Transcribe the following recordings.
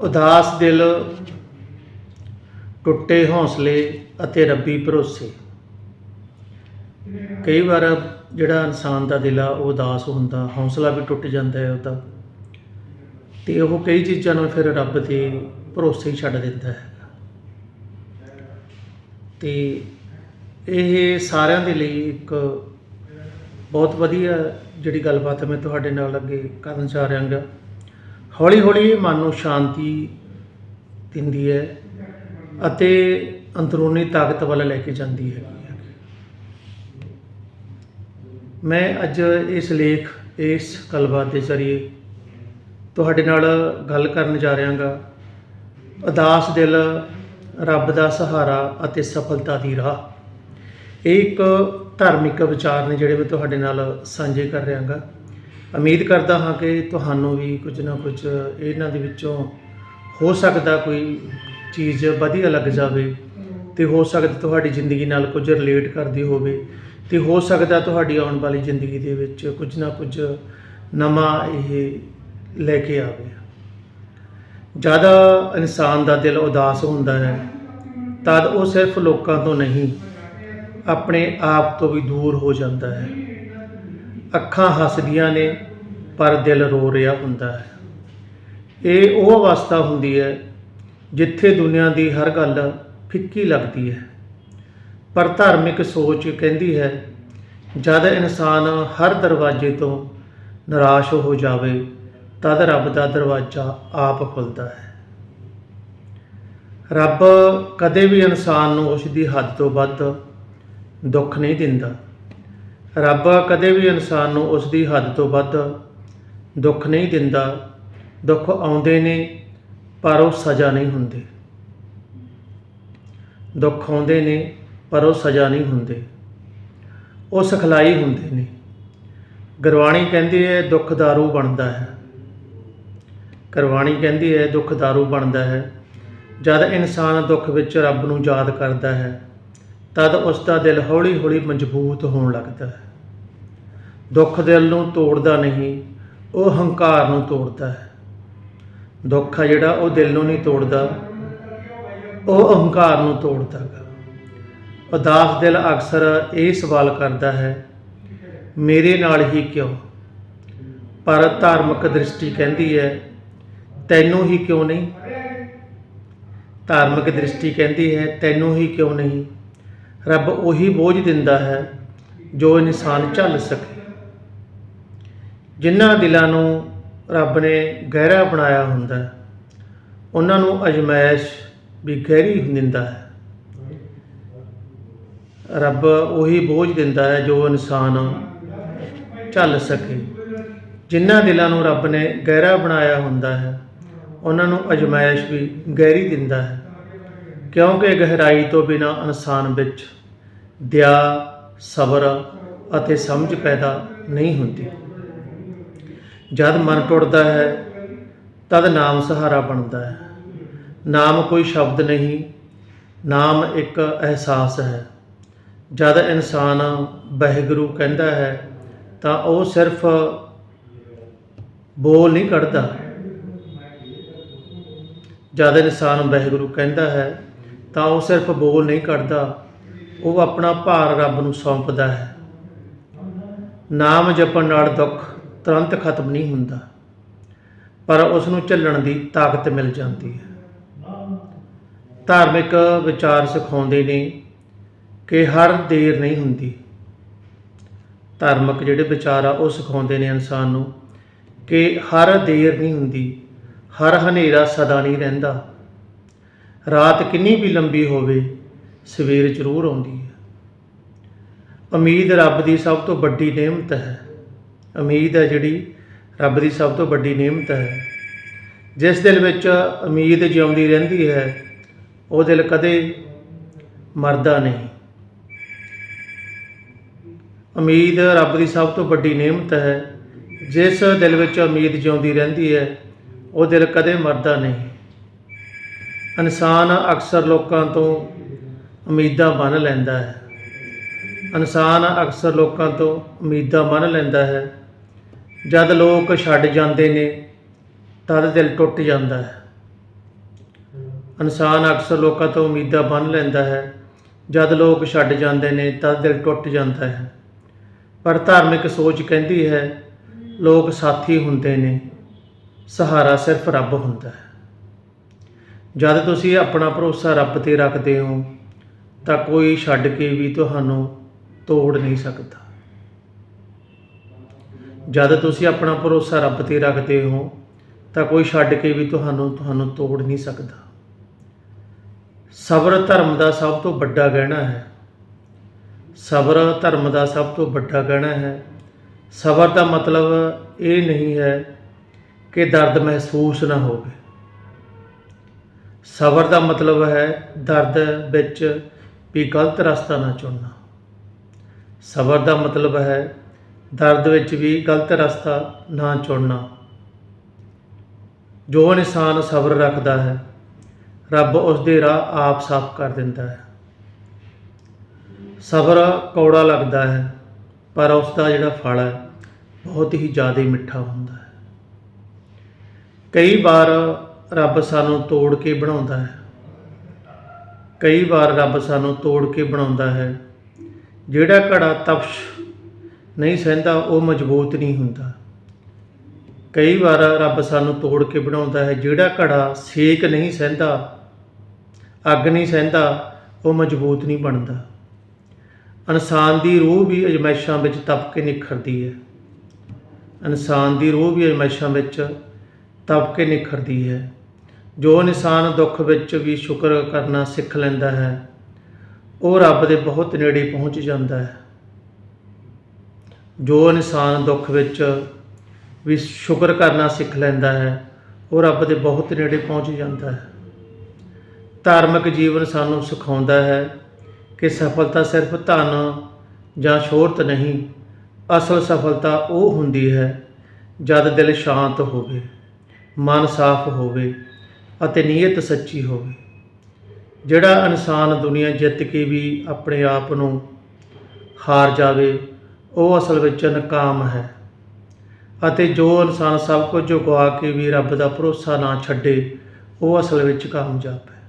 ਉਦਾਸ ਦਿਲ, ਟੁੱਟੇ ਹੌਸਲੇ ਅਤੇ ਰੱਬੀ ਭਰੋਸੇ। ਕਈ ਵਾਰ ਜਿਹੜਾ ਇਨਸਾਨ ਦਾ ਦਿਲ ਆ, ਉਹ ਉਦਾਸ ਹੁੰਦਾ, ਹੌਸਲਾ ਵੀ ਟੁੱਟ ਜਾਂਦਾ ਹੈ ਉਹਦਾ। ਤੇ ਉਹ ਕਈ ਚੀਜ਼ਾਂ ਨੂੰ ਫਿਰ ਰੱਬ ਦੇ ਭਰੋਸੇ ਹੀ ਛੱਡ ਦਿੰਦਾ ਹੈ। ਤੇ ਇਹ ਸਾਰਿਆਂ ਦੇ ਲਈ ਇੱਕ ਬਹੁਤ ਵਧੀਆ ਜਿਹੜੀ ਗੱਲਬਾਤ ਮੈਂ ਤੁਹਾਡੇ ਨਾਲ ਅੱਗੇ ਕਰਨ ਜਾ ਰਿਹਾ ਹਾਂ ਹੌਲੀ ਹੌਲੀ ਇਹ ਮਨ ਨੂੰ ਸ਼ਾਂਤੀ ਦਿੰਦੀ ਹੈ ਅਤੇ ਅੰਦਰੂਨੀ ਤਾਕਤ ਵੱਲ ਲੈ ਕੇ ਜਾਂਦੀ ਹੈ। ਮੈਂ ਅੱਜ ਇਸ ਲੇਖ, ਇਸ ਗੱਲਬਾਤ ਦੇ ਜ਼ਰੀਏ ਤੁਹਾਡੇ ਨਾਲ ਗੱਲ ਕਰਨ ਜਾ ਰਿਹਾ ਹਾਂ ਉਦਾਸ ਦਿਲ, ਰੱਬ ਦਾ ਸਹਾਰਾ ਅਤੇ ਸਫਲਤਾ ਦੀ ਰਾਹ। ਇਹ ਇੱਕ ਧਾਰਮਿਕ ਵਿਚਾਰ ਨੇ ਜਿਹੜੇ ਮੈਂ ਤੁਹਾਡੇ ਨਾਲ ਸਾਂਝੇ ਕਰ ਰਿਹਾ ਉਮੀਦ ਕਰਦਾ ਹਾਂ ਕਿ ਤੁਹਾਨੂੰ ਵੀ ਕੁਝ ਨਾ ਕੁਝ ਇਹਨਾਂ ਦੇ ਵਿੱਚੋਂ ਹੋ ਸਕਦਾ ਕੋਈ ਚੀਜ਼ ਵਧੀਆ ਲੱਗ ਜਾਵੇ ਤੇ ਹੋ ਸਕਦਾ ਤੁਹਾਡੀ ਜ਼ਿੰਦਗੀ ਨਾਲ ਕੁਝ ਰਿਲੇਟ ਕਰਦੀ ਹੋਵੇ ਤੇ ਹੋ ਸਕਦਾ ਤੁਹਾਡੀ ਆਉਣ ਵਾਲੀ ਜ਼ਿੰਦਗੀ ਦੇ ਵਿੱਚ ਕੁਝ ਨਾ ਕੁਝ ਨਵਾਂ ਇਹ ਲੈ ਕੇ ਆਵੇ। ਜ਼ਿਆਦਾ ਇਨਸਾਨ ਦਾ ਦਿਲ ਉਦਾਸ ਹੁੰਦਾ ਹੈ, ਤਦ ਉਹ ਸਿਰਫ ਲੋਕਾਂ ਤੋਂ ਨਹੀਂ, ਆਪਣੇ ਆਪ ਤੋਂ ਵੀ ਦੂਰ ਹੋ ਜਾਂਦਾ ਹੈ। ਅੱਖਾਂ ਹੱਸਦੀਆਂ ਨੇ, ਪਰ ਦਿਲ ਰੋ ਰਿਹਾ ਹੁੰਦਾ ਹੈ। ਇਹ ਉਹ ਅਵਸਥਾ ਹੁੰਦੀ ਹੈ ਜਿੱਥੇ ਦੁਨੀਆ ਦੀ ਹਰ ਗੱਲ ਫਿੱਕੀ ਲੱਗਦੀ ਹੈ। ਪਰ ਧਾਰਮਿਕ ਸੋਚ ਕਹਿੰਦੀ ਹੈ, ਜਦ ਇਨਸਾਨ ਹਰ ਦਰਵਾਜ਼ੇ ਤੋਂ ਨਿਰਾਸ਼ ਹੋ ਜਾਵੇ, ਤਦ ਰੱਬ ਦਾ ਦਰਵਾਜ਼ਾ ਆਪ ਖੁੱਲਦਾ ਹੈ। ਰੱਬ ਕਦੇ ਵੀ ਇਨਸਾਨ ਨੂੰ ਉਸ ਦੀ ਹੱਦ ਤੋਂ ਵੱਧ ਦੁੱਖ ਨਹੀਂ ਦਿੰਦਾ। ਰੱਬ ਕਦੇ ਵੀ ਇਨਸਾਨ ਨੂੰ ਉਸ ਦੀ ਹੱਦ ਤੋਂ ਵੱਧ ਦੁੱਖ ਨਹੀਂ ਦਿੰਦਾ, ਦੁੱਖ ਆਉਂਦੇ ਨੇ ਪਰ ਉਹ ਸਜ਼ਾ ਨਹੀਂ ਹੁੰਦੇ। ਦੁੱਖ ਆਉਂਦੇ ਨੇ ਪਰ ਉਹ ਸਜ਼ਾ ਨਹੀਂ ਹੁੰਦੇ। ਉਹ ਸਿਖਲਾਈ ਹੁੰਦੇ ਨੇ। ਗੁਰਬਾਣੀ ਕਹਿੰਦੀ ਹੈ, ਦੁੱਖ ਦਾਰੂ ਬਣਦਾ ਹੈ। ਗੁਰਬਾਣੀ ਕਹਿੰਦੀ ਹੈ, ਦੁੱਖ ਦਾਰੂ ਬਣਦਾ ਹੈ। ਜਦ ਇਨਸਾਨ ਦੁੱਖ ਵਿੱਚ ਰੱਬ ਨੂੰ ਯਾਦ ਕਰਦਾ ਹੈ, ਤਦ ਉਸ ਦਾ ਦਿਲ ਹੌਲੀ-ਹੌਲੀ ਮਜ਼ਬੂਤ ਹੋਣ ਲੱਗਦਾ ਹੈ। ਦੁੱਖ ਦਿਲ ਨੂੰ ਤੋੜਦਾ ਨਹੀਂ, ਉਹ ਹੰਕਾਰ ਨੂੰ ਤੋੜਦਾ ਹੈ। ਦੁੱਖ ਆ ਜਿਹੜਾ ਉਹ ਦਿਲ ਨੂੰ ਨਹੀਂ ਤੋੜਦਾ, ਉਹ ਅਹੰਕਾਰ ਨੂੰ ਤੋੜਦਾ ਹੈ ਉਦਾਸ ਦਿਲ ਅਕਸਰ ਇਹ ਸਵਾਲ ਕਰਦਾ ਹੈ, ਮੇਰੇ ਨਾਲ ਹੀ ਕਿਉਂ? ਪਰ ਧਾਰਮਿਕ ਦ੍ਰਿਸ਼ਟੀ ਕਹਿੰਦੀ ਹੈ, ਤੈਨੂੰ ਹੀ ਕਿਉਂ ਨਹੀਂ? ਧਾਰਮਿਕ ਦ੍ਰਿਸ਼ਟੀ ਕਹਿੰਦੀ ਹੈ, ਤੈਨੂੰ ਹੀ ਕਿਉਂ ਨਹੀਂ? ਰੱਬ ਉਹੀ ਬੋਝ ਦਿੰਦਾ ਹੈ, ਜੋ ਇਨਸਾਨ ਝੱਲ ਸਕੇ। ਜਿਨ੍ਹਾਂ ਦਿਲਾਂ ਨੂੰ ਰੱਬ ਨੇ ਗਹਿਰਾ ਬਣਾਇਆ ਹੁੰਦਾ ਹੈ, ਉਹਨਾਂ ਨੂੰ ਅਜਮਾਇਸ਼ ਵੀ ਗਹਿਰੀ ਦਿੰਦਾ ਹੈ। ਰੱਬ ਉਹੀ ਬੋਝ ਦਿੰਦਾ ਹੈ ਜੋ ਇਨਸਾਨ ਝੱਲ ਸਕੇ। ਜਿਨ੍ਹਾਂ ਦਿਲਾਂ ਨੂੰ ਰੱਬ ਨੇ ਗਹਿਰਾ ਬਣਾਇਆ ਹੁੰਦਾ ਹੈ ਉਹਨਾਂ ਨੂੰ ਅਜਮਾਇਸ਼ ਵੀ ਗਹਿਰੀ ਦਿੰਦਾ ਹੈ। ਕਿਉਂਕਿ ਗਹਿਰਾਈ ਤੋਂ ਬਿਨਾ ਇਨਸਾਨ ਵਿੱਚ ਦਇਆ ਸਬਰ ਅਤੇ ਸਮਝ ਪੈਦਾ ਨਹੀਂ ਹੁੰਦੀ। ਜਦ ਮਨ ਟੁੱਟਦਾ ਹੈ, ਤਦ ਨਾਮ ਸਹਾਰਾ ਬਣਦਾ ਹੈ। ਨਾਮ ਕੋਈ ਸ਼ਬਦ ਨਹੀਂ, ਨਾਮ ਇੱਕ ਅਹਿਸਾਸ ਹੈ। ਜਦ ਇਨਸਾਨ ਵਾਹਿਗੁਰੂ ਕਹਿੰਦਾ ਹੈ, ਤਾਂ ਉਹ ਸਿਰਫ ਬੋਲ ਨਹੀਂ ਕੱਢਦਾ। ਜਦ ਇਨਸਾਨ ਵਾਹਿਗੁਰੂ ਕਹਿੰਦਾ ਹੈ, ਤਾਂ ਉਹ ਸਿਰਫ ਬੋਲ ਨਹੀਂ ਕੱਢਦਾ। ਉਹ ਆਪਣਾ ਭਾਰ ਰੱਬ ਨੂੰ ਸੌਂਪਦਾ ਹੈ। ਨਾਮ ਜਪਣ ਨਾਲ ਦੁੱਖ ਤੁਰੰਤ ਖਤਮ ਨਹੀਂ ਹੁੰਦਾ। ਪਰ ਉਸ ਨੂੰ ਝੱਲਣ ਦੀ ਤਾਕਤ ਮਿਲ ਜਾਂਦੀ ਹੈ। ਧਾਰਮਿਕ ਵਿਚਾਰ ਸਿਖਾਉਂਦੇ ਨੇ ਕਿ ਹਰ ਦੇਰ ਨਹੀਂ ਹੁੰਦੀ। ਧਾਰਮਿਕ ਜਿਹੜੇ ਵਿਚਾਰ ਆ, ਉਹ ਸਿਖਾਉਂਦੇ ਨੇ ਇਨਸਾਨ ਨੂੰ ਕਿ ਹਰ ਦੇਰ ਨਹੀਂ ਹੁੰਦੀ, ਹਰ ਹਨੇਰਾ ਸਦਾ ਨਹੀਂ ਰਹਿੰਦਾ। ਰਾਤ ਕਿੰਨੀ ਵੀ ਲੰਬੀ ਹੋਵੇ, ਸਵੇਰ ਜ਼ਰੂਰ ਆਉਂਦੀ ਹੈ। ਉਮੀਦ ਰੱਬ ਦੀ ਸਭ ਤੋਂ ਵੱਡੀ ਨੇਮਤ ਹੈ। ਉਮੀਦ ਹੈ ਜਿਹੜੀ ਰੱਬ ਦੀ ਸਭ ਤੋਂ ਵੱਡੀ ਨੇਮਤ ਹੈ। ਜਿਸ ਦਿਲ ਵਿੱਚ ਉਮੀਦ ਜਿਉਂਦੀ ਰਹਿੰਦੀ ਹੈ, ਉਹ ਦਿਲ ਕਦੇ ਮਰਦਾ ਨਹੀਂ। ਉਮੀਦ ਰੱਬ ਦੀ ਸਭ ਤੋਂ ਵੱਡੀ ਨੇਮਤ ਹੈ। ਜਿਸ ਦਿਲ ਵਿੱਚ ਉਮੀਦ ਜਿਉਂਦੀ ਰਹਿੰਦੀ ਹੈ, ਉਹ ਦਿਲ ਕਦੇ ਮਰਦਾ ਨਹੀਂ। ਇਨਸਾਨ ਅਕਸਰ ਲੋਕਾਂ ਤੋਂ ਉਮੀਦਾਂ ਬੰਨ ਲੈਂਦਾ ਹੈ। ਇਨਸਾਨ ਅਕਸਰ ਲੋਕਾਂ ਤੋਂ ਉਮੀਦਾਂ ਬੰਨ ਲੈਂਦਾ ਹੈ। ਜਦ ਲੋਕ ਛੱਡ ਜਾਂਦੇ ਨੇ, ਤਦ ਦਿਲ ਟੁੱਟ ਜਾਂਦਾ ਹੈ। ਇਨਸਾਨ ਅਕਸਰ ਲੋਕਾਂ ਤੋਂ ਉਮੀਦਾਂ ਬੰਨ੍ਹ ਲੈਂਦਾ ਹੈ। ਜਦ ਲੋਕ ਛੱਡ ਜਾਂਦੇ ਨੇ, ਤਦ ਦਿਲ ਟੁੱਟ ਜਾਂਦਾ ਹੈ। ਪਰ ਧਾਰਮਿਕ ਸੋਚ ਕਹਿੰਦੀ ਹੈ, ਲੋਕ ਸਾਥੀ ਹੁੰਦੇ ਨੇ, ਸਹਾਰਾ ਸਿਰਫ ਰੱਬ ਹੁੰਦਾ ਹੈ। ਜਦ ਤੁਸੀਂ ਆਪਣਾ ਭਰੋਸਾ ਰੱਬ ਤੇ ਰੱਖਦੇ ਹੋ, ਤਾਂ ਕੋਈ ਛੱਡ ਕੇ ਵੀ ਤੁਹਾਨੂੰ ਤੋੜ ਨਹੀਂ ਸਕਦਾ। ਜਦ ਤੁਸੀਂ ਆਪਣਾ ਭਰੋਸਾ ਰੱਬ ਤੇ ਰੱਖਦੇ ਹੋ, ਤਾਂ ਕੋਈ ਛੱਡ ਕੇ ਵੀ ਤੁਹਾਨੂੰ ਤੁਹਾਨੂੰ ਤੋੜ ਨਹੀਂ ਸਕਦਾ। ਸਬਰ ਧਰਮ ਦਾ ਸਭ ਤੋਂ ਵੱਡਾ ਗਹਿਣਾ ਹੈ। ਸਬਰ ਧਰਮ ਦਾ ਸਭ ਤੋਂ ਵੱਡਾ ਗਹਿਣਾ ਹੈ। ਸਬਰ ਦਾ ਮਤਲਬ ਇਹ ਨਹੀਂ ਹੈ ਕਿ ਦਰਦ ਮਹਿਸੂਸ ਨਾ ਹੋਵੇ। ਸਬਰ ਦਾ ਮਤਲਬ ਹੈ ਦਰਦ ਵਿੱਚ ਵੀ ਗਲਤ ਰਸਤਾ ਨਾ ਚੁਣਨਾ। ਸਬਰ ਦਾ ਮਤਲਬ ਹੈ ਦਰਦ ਵਿੱਚ ਵੀ ਗਲਤ ਰਸਤਾ ਨਾ ਚੁਣਨਾ। ਜੋ ਇਨਸਾਨ ਸਬਰ ਰੱਖਦਾ ਹੈ, ਰੱਬ ਉਸ ਦੇ ਰਾਹ ਆਪ ਸਾਫ਼ ਕਰ ਦਿੰਦਾ ਹੈ। ਸਬਰ ਕੌੜਾ ਲੱਗਦਾ ਹੈ, ਪਰ ਉਸ ਦਾ ਜਿਹੜਾ ਫਲ ਹੈ, ਬਹੁਤ ਹੀ ਜ਼ਿਆਦਾ ਮਿੱਠਾ ਹੁੰਦਾ ਹੈ। ਕਈ ਵਾਰ ਰੱਬ ਸਾਨੂੰ ਤੋੜ ਕੇ ਬਣਾਉਂਦਾ ਹੈ। ਕਈ ਵਾਰ ਰੱਬ ਸਾਨੂੰ ਤੋੜ ਕੇ ਬਣਾਉਂਦਾ ਹੈ, ਜਿਹੜਾ ਘੜਾ ਤਪਸ਼ ਨਹੀਂ ਸਹਿੰਦਾ, ਉਹ ਮਜ਼ਬੂਤ ਨਹੀਂ ਹੁੰਦਾ। ਕਈ ਵਾਰ ਰੱਬ ਸਾਨੂੰ ਤੋੜ ਕੇ ਬਣਾਉਂਦਾ ਹੈ, ਜਿਹੜਾ ਘੜਾ ਸੇਕ ਨਹੀਂ ਸਹਿੰਦਾ, ਅੱਗ ਨਹੀਂ ਸਹਿੰਦਾ, ਉਹ ਮਜ਼ਬੂਤ ਨਹੀਂ ਬਣਦਾ। ਇਨਸਾਨ ਦੀ ਰੂਹ ਵੀ ਅਜਮਾਇਸ਼ਾਂ ਵਿੱਚ ਤਪ ਕੇ ਨਿਖਰਦੀ ਹੈ। ਇਨਸਾਨ ਦੀ ਰੂਹ ਵੀ ਅਜਮਾਇਸ਼ਾਂ ਵਿੱਚ ਤਪ ਕੇ ਨਿਖਰਦੀ ਹੈ। ਜੋ ਇਨਸਾਨ ਦੁੱਖ ਵਿੱਚ ਵੀ ਸ਼ੁਕਰ ਕਰਨਾ ਸਿੱਖ ਲੈਂਦਾ ਹੈ, ਉਹ ਰੱਬ ਦੇ ਬਹੁਤ ਨੇੜੇ ਪਹੁੰਚ ਜਾਂਦਾ ਹੈ। ਜੋ ਇਨਸਾਨ ਦੁੱਖ ਵਿੱਚ ਵੀ ਸ਼ੁਕਰ ਕਰਨਾ ਸਿੱਖ ਲੈਂਦਾ ਹੈ, ਉਹ ਰੱਬ ਦੇ ਬਹੁਤ ਨੇੜੇ ਪਹੁੰਚ ਜਾਂਦਾ ਹੈ। ਧਾਰਮਿਕ ਜੀਵਨ ਸਾਨੂੰ ਸਿਖਾਉਂਦਾ ਹੈ ਕਿ ਸਫਲਤਾ ਸਿਰਫ ਧਨ ਜਾਂ ਸ਼ੋਹਰਤ ਨਹੀਂ, ਅਸਲ ਸਫਲਤਾ ਉਹ ਹੁੰਦੀ ਹੈ ਜਦ ਦਿਲ ਸ਼ਾਂਤ ਹੋਵੇ, ਮਨ ਸਾਫ਼ ਹੋਵੇ ਅਤੇ ਨੀਅਤ ਸੱਚੀ ਹੋਵੇ। ਜਿਹੜਾ ਇਨਸਾਨ ਦੁਨੀਆ ਜਿੱਤ ਕੇ ਵੀ ਆਪਣੇ ਆਪ ਨੂੰ ਹਾਰ ਜਾਵੇ ਉਹ ਅਸਲ ਵਿੱਚ ਨਕਾਮ ਹੈ ਅਤੇ ਜੋ ਇਨਸਾਨ ਸਭ ਕੁਝ ਗਵਾ ਕੇ ਵੀ ਰੱਬ ਦਾ ਭਰੋਸਾ ਨਾ ਛੱਡੇ, ਉਹ ਅਸਲ ਵਿੱਚ ਕਾਮਯਾਬ ਹੈ।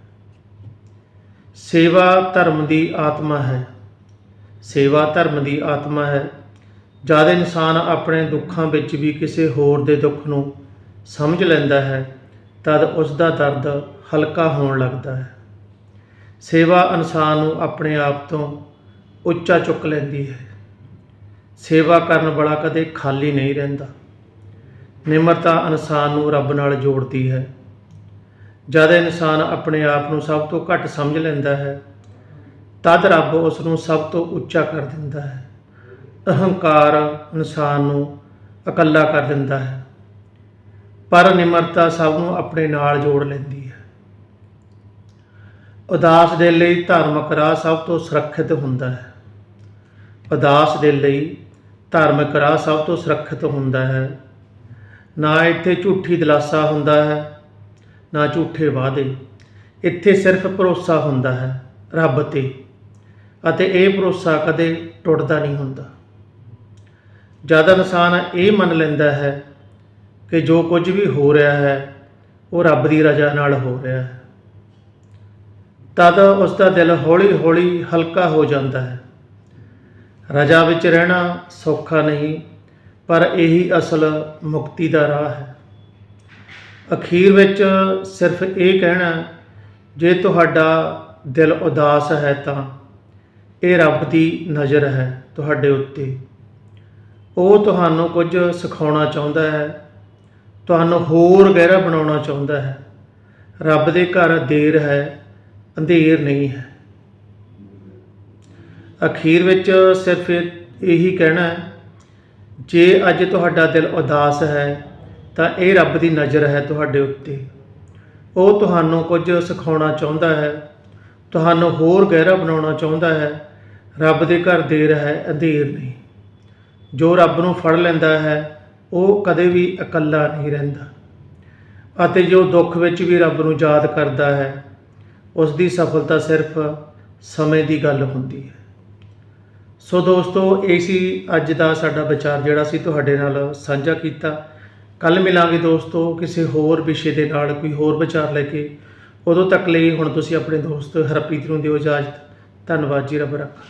ਸੇਵਾ ਧਰਮ ਦੀ ਆਤਮਾ ਹੈ। ਸੇਵਾ ਧਰਮ ਦੀ ਆਤਮਾ ਹੈ। ਜਦ ਇਨਸਾਨ ਆਪਣੇ ਦੁੱਖਾਂ ਵਿੱਚ ਵੀ ਕਿਸੇ ਹੋਰ ਦੇ ਦੁੱਖ ਨੂੰ ਸਮਝ ਲੈਂਦਾ ਹੈ, ਤਦ ਉਸ ਦਾ ਦਰਦ ਹਲਕਾ ਹੋਣ ਲੱਗਦਾ ਹੈ। ਸੇਵਾ ਇਨਸਾਨ ਨੂੰ ਆਪਣੇ ਆਪ ਤੋਂ ਉੱਚਾ ਚੁੱਕ ਲੈਂਦੀ ਹੈ। ਸੇਵਾ ਕਰਨ ਵਾਲਾ ਕਦੇ ਖਾਲੀ ਨਹੀਂ ਰਹਿੰਦਾ। ਨਿਮਰਤਾ ਇਨਸਾਨ ਨੂੰ ਰੱਬ ਨਾਲ ਜੋੜਦੀ ਹੈ। ਜਦ ਇਨਸਾਨ ਆਪਣੇ ਆਪ ਨੂੰ ਸਭ ਤੋਂ ਘੱਟ ਸਮਝ ਲੈਂਦਾ ਹੈ, ਤਦ ਰੱਬ ਉਸ ਨੂੰ ਸਭ ਤੋਂ ਉੱਚਾ ਕਰ ਦਿੰਦਾ ਹੈ। ਅਹੰਕਾਰ ਇਨਸਾਨ ਨੂੰ ਇਕੱਲਾ ਕਰ ਦਿੰਦਾ ਹੈ। ਪਰ ਨਿਮਰਤਾ ਸਭ ਨੂੰ ਆਪਣੇ ਨਾਲ ਜੋੜ ਲੈਂਦੀ ਹੈ। ਉਦਾਸ ਦੇ ਲਈ ਧਾਰਮਿਕ ਰਾਹ ਸਭ ਤੋਂ ਸੁਰੱਖਿਅਤ ਹੁੰਦਾ ਹੈ। ਉਦਾਸ ਦੇ ਲਈ ਧਾਰਮਿਕ ਰਾਹ ਸਭ ਤੋਂ ਸੁਰੱਖਿਅਤ ਹੁੰਦਾ ਹੈ। ਨਾ ਇੱਥੇ ਝੂਠੀ ਦਿਲਾਸਾ ਹੁੰਦਾ ਹੈ, ਨਾ ਝੂਠੇ ਵਾਅਦੇ। ਇੱਥੇ ਸਿਰਫ ਭਰੋਸਾ ਹੁੰਦਾ ਹੈ, ਰੱਬ ਤੇ। ਅਤੇ ਇਹ ਭਰੋਸਾ ਕਦੇ ਟੁੱਟਦਾ ਨਹੀਂ ਹੁੰਦਾ। ਜਦ ਇਨਸਾਨ ਇਹ ਮੰਨ ਲੈਂਦਾ ਹੈ ਕਿ ਜੋ ਕੁਝ ਵੀ ਹੋ ਰਿਹਾ ਹੈ, ਉਹ ਰੱਬ ਦੀ ਰਜ਼ਾ ਨਾਲ ਹੋ ਰਿਹਾ ਹੈ। ਤਦ ਉਸ ਦਾ ਦਿਲ ਹੌਲੀ-ਹੌਲੀ ਹਲਕਾ ਹੋ ਜਾਂਦਾ ਹੈ। ਰਜਾ ਵਿੱਚ ਰਹਿਣਾ ਸੌਖਾ ਨਹੀਂ, ਪਰ ਇਹੀ ਅਸਲ ਮੁਕਤੀ ਦਾ ਰਾਹ ਹੈ। ਅਖੀਰ ਵਿੱਚ ਸਿਰਫ ਇਹ ਕਹਿਣਾ, ਜੇ ਤੁਹਾਡਾ ਦਿਲ ਉਦਾਸ ਹੈ ਤਾਂ ਇਹ ਰੱਬ ਦੀ ਨਜ਼ਰ ਹੈ ਤੁਹਾਡੇ ਉੱਤੇ। ਉਹ ਤੁਹਾਨੂੰ ਕੁਝ ਸਿਖਾਉਣਾ ਚਾਹੁੰਦਾ ਹੈ, ਤੁਹਾਨੂੰ ਹੋਰ ਗਹਿਰਾ ਬਣਾਉਣਾ ਚਾਹੁੰਦਾ ਹੈ। ਰੱਬ ਦੇ ਘਰ ਦੇਰ ਹੈ, ਅੰਧੇਰ ਨਹੀਂ ਹੈ। ਅਖੀਰ ਵਿੱਚ ਸਿਰਫ ਇਹੀ ਕਹਿਣਾ ਹੈ, ਜੇ ਅੱਜ ਤੁਹਾਡਾ ਦਿਲ ਉਦਾਸ ਹੈ, ਤਾਂ ਇਹ ਰੱਬ ਦੀ ਨਜ਼ਰ ਹੈ ਤੁਹਾਡੇ ਉੱਤੇ। ਉਹ ਤੁਹਾਨੂੰ ਕੁਝ ਸਿਖਾਉਣਾ ਚਾਹੁੰਦਾ ਹੈ, ਤੁਹਾਨੂੰ ਹੋਰ ਗਹਿਰਾ ਬਣਾਉਣਾ ਚਾਹੁੰਦਾ ਹੈ, ਰੱਬ ਦੇ ਘਰ ਦੇਰ ਹੈ, ਅੰਧੇਰ ਨਹੀਂ। ਜੋ ਰੱਬ ਨੂੰ ਫੜ ਲੈਂਦਾ ਹੈ, ਉਹ ਕਦੇ ਵੀ ਇਕੱਲਾ ਨਹੀਂ ਰਹਿੰਦਾ। ਅਤੇ ਜੋ ਦੁੱਖ ਵਿੱਚ ਵੀ ਰੱਬ ਨੂੰ ਯਾਦ ਕਰਦਾ ਹੈ ਉਸ ਦੀ ਸਫਲਤਾ ਸਿਰਫ ਸਮੇਂ ਦੀ ਗੱਲ ਹੁੰਦੀ ਹੈ। ਸੋ ਦੋਸਤੋ, ਇਹ ਸੀ ਅੱਜ ਦਾ ਸਾਡਾ ਵਿਚਾਰ ਜਿਹੜਾ ਸੀ ਤੁਹਾਡੇ ਨਾਲ ਸਾਂਝਾ ਕੀਤਾ। ਕੱਲ ਮਿਲਾਂਗੇ ਦੋਸਤੋ ਕਿਸੇ ਹੋਰ ਵਿਸ਼ੇ ਦੇ ਨਾਲ, ਕੋਈ ਹੋਰ ਵਿਚਾਰ ਲੈ ਕੇ। ਉਦੋਂ ਤੱਕ ਲਈ ਹੁਣ ਤੁਸੀਂ ਆਪਣੇ ਦੋਸਤ ਹਰਪ੍ਰੀਤ ਨੂੰ ਦਿਓ ਇਜਾਜ਼ਤ। ਧੰਨਵਾਦ ਜੀ ਰੱਬ ਰੱਖਾ